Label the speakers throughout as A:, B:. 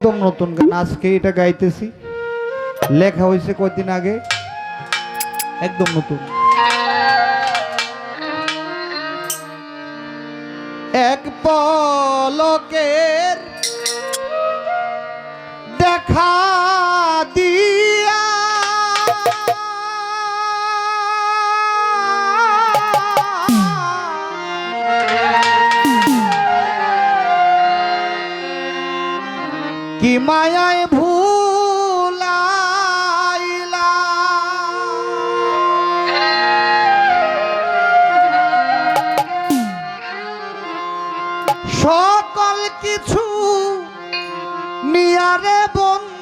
A: একদম নতুন গান। আজকে এটা গাইতেছি। লেখা হয়েছে কয়দিন আগে। একদম নতুন। এক পলকে কি মায়ায় ভুলাইলা? সকল কিছু নিয়ারে বন্ধু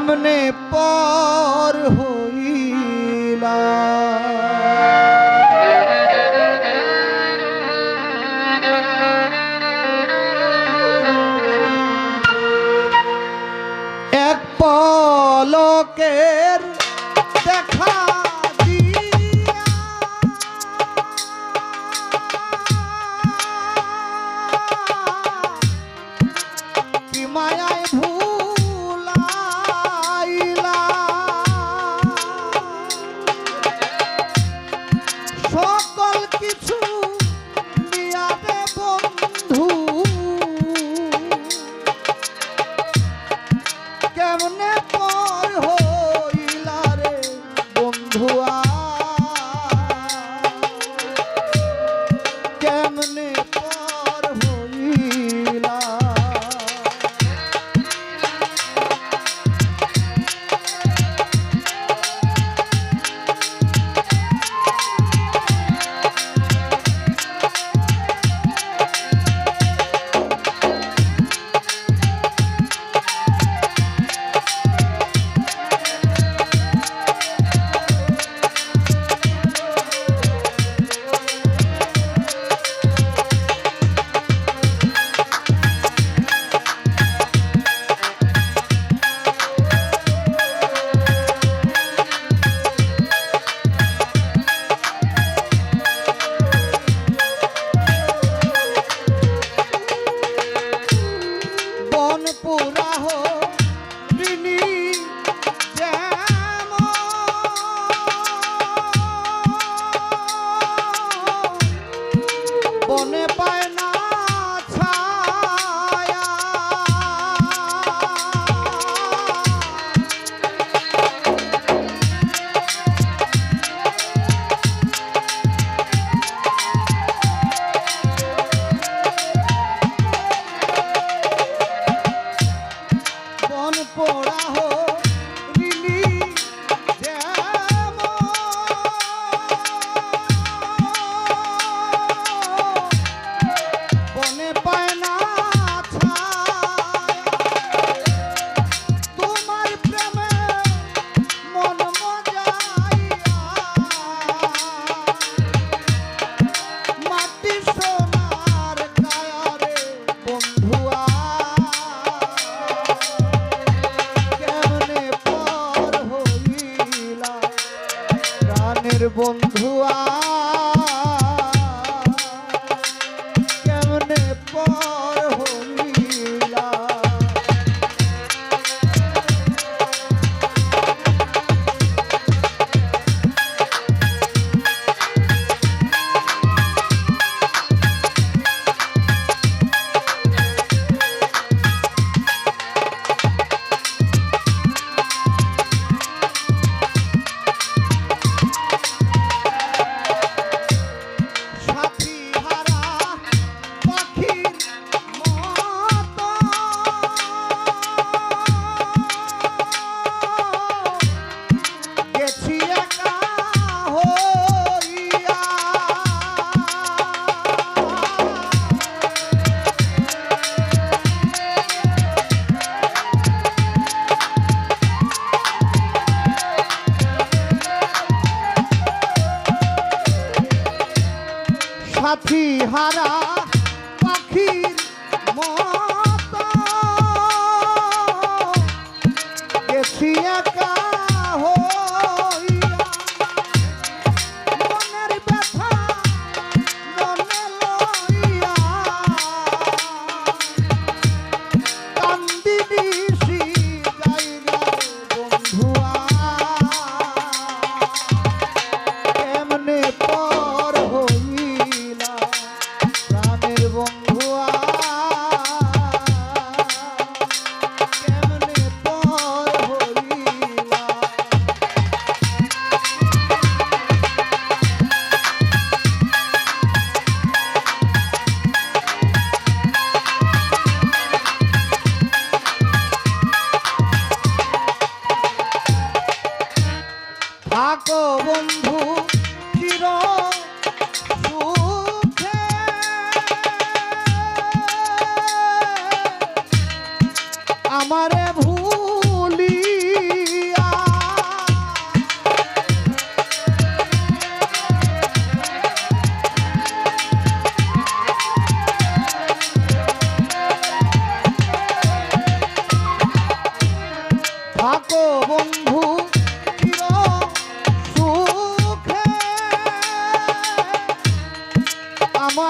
A: રામને সাথী হারা পাখির মত। গেছি একা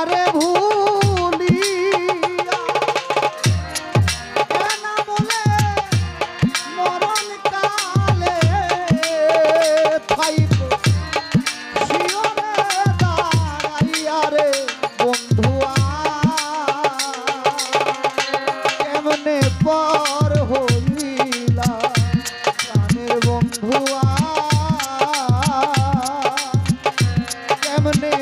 A: তোমারে ভুলিয়া। বলে মরণ কালে থাইব পর হইলা প্রাণের বন্ধুয়া কেমনে